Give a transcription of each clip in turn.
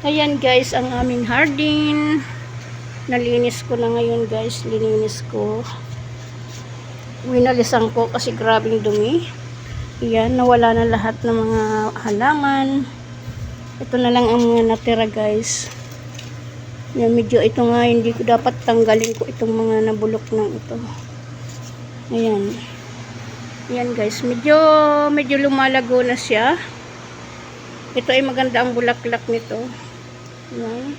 Ayan guys, ang aming hardin. Nalinis ko na ngayon guys, lininis ko. Winalisan ko kasi grabing dumi. Ayan, nawala na lahat ng mga halaman. Ito na lang ang mga natira guys. Yan, medyo ito nga, hindi ko dapat tanggalin ko itong mga nabulok ng ito. Ayan. Ayan guys, medyo, medyo lumalago na siya. Ito ay maganda ang bulaklak nito. Ayan.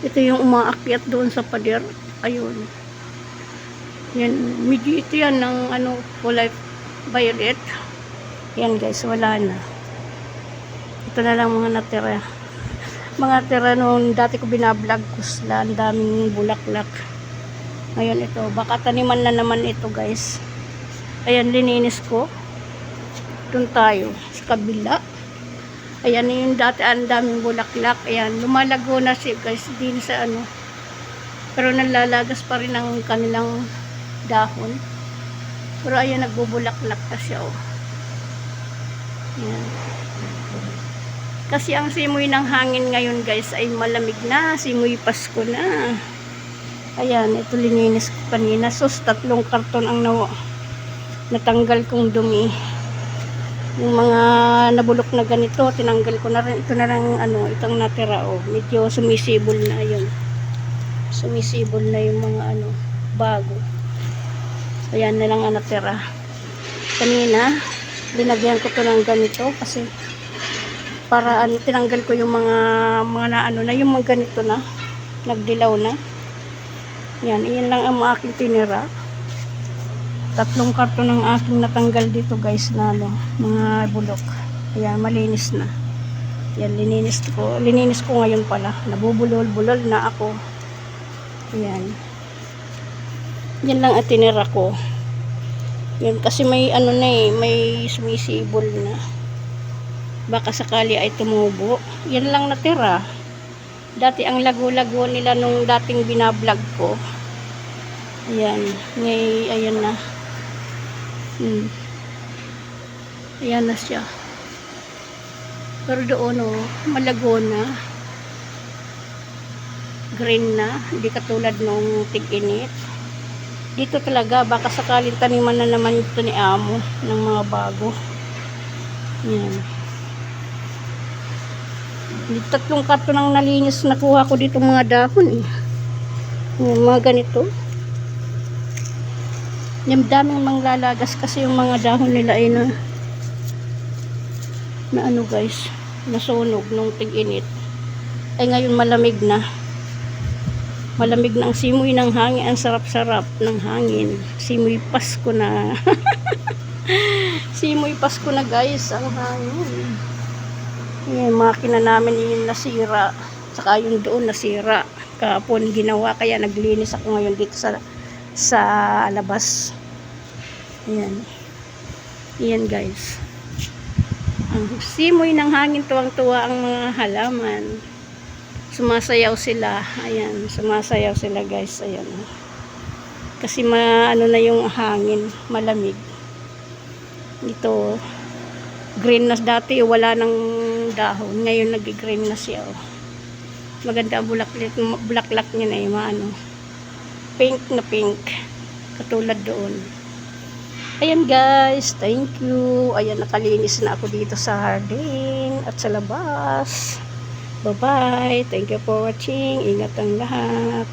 Ito yung umaakyat doon sa pader. Ayun. Yan, medyo ito yan ng ano, kulay violet. Yan guys, wala na. Ito na lang mga natira. Mga tira nung dati ko binablog ko sila, ang daming bulaklak. Ngayon ito, baka taniman na naman ito guys. Ayan, lininis ko. Doon tayo, sa kabila. Ayan yung dati ang daming bulaklak. Ayan, lumalago na siya guys din sa ano. Pero nalalagas pa rin ang kanilang dahon. Pero ayan, nagbubulaklak na siya oh. Ayan. Kasi ang simoy ng hangin ngayon guys ay malamig na. Simoy Pasko na. Ayan, ito lininis ko kanina. Sus, tatlong karton ang nawa natanggal kong dumi yung mga nabulok na ganito tinanggal ko na rin ito na lang ano itong natira oh. Medyo sumisibol na yun. Sumisibol na yung mga ano bago. Ayan na lang ang natira. Kanina linagyan ko to ng ganito kasi para ano tinanggal ko yung mga mga na ano na yung mga ganito na nagdilaw na. Yan iyan lang ang aking tinira tatlong karton ng aking natanggal dito guys na ano, mga bulok. Ayan, malinis na. Yan, lininis ko. Lininis ko ngayon pala. Nabubulol-bulol na ako. Ayan. Yan lang at tinira ko. Yan, kasi may ano na eh, may sumisibol na. Baka sakali ay tumubo. Yan lang natira. Dati ang lago-lago nila nung dating binablog ko. Ayan, ngay, ayan na. Hmm. Ayan na siya. Pero doon, oh, malago na. Green na. Hindi katulad nung tig-init. Dito talaga, baka sakaling taniman na naman ito ni Amo ng mga bago. Ayan. Di tatlong karton ang nalinis nakuha ko dito mga dahon eh. Ayan, mga ganito. Yung daming manglalagas kasi yung mga dahon nila ay na na ano guys, nasunog nung tig-init. Ay ngayon malamig na. Malamig na simoy ng hangin. Ang sarap-sarap ng hangin. Simoy Pasko na. simoy Pasko na guys, ang hangin. Yung makina namin yung nasira. Saka yung doon nasira. Kahapon ginawa kaya naglinis ako ngayon dito sa sa labas. Ayan. Ayan guys. Ang simoy ng hangin tuwang-tuwa ang mga halaman. Sumasayaw sila. Ayan, sumasayaw sila guys. Ayan. Kasi ma, ano na yung hangin, malamig. Ito, green na dati, wala nang dahon. Ngayon nag-green na siya. Oh. Maganda ang bulaklak, bulaklak niya na yung ano, pink na pink. Katulad doon. Ayan guys, thank you. Ayan, nakalinis na ako dito sa hardin at sa labas. Bye-bye. Thank you for watching. Ingat ang lahat.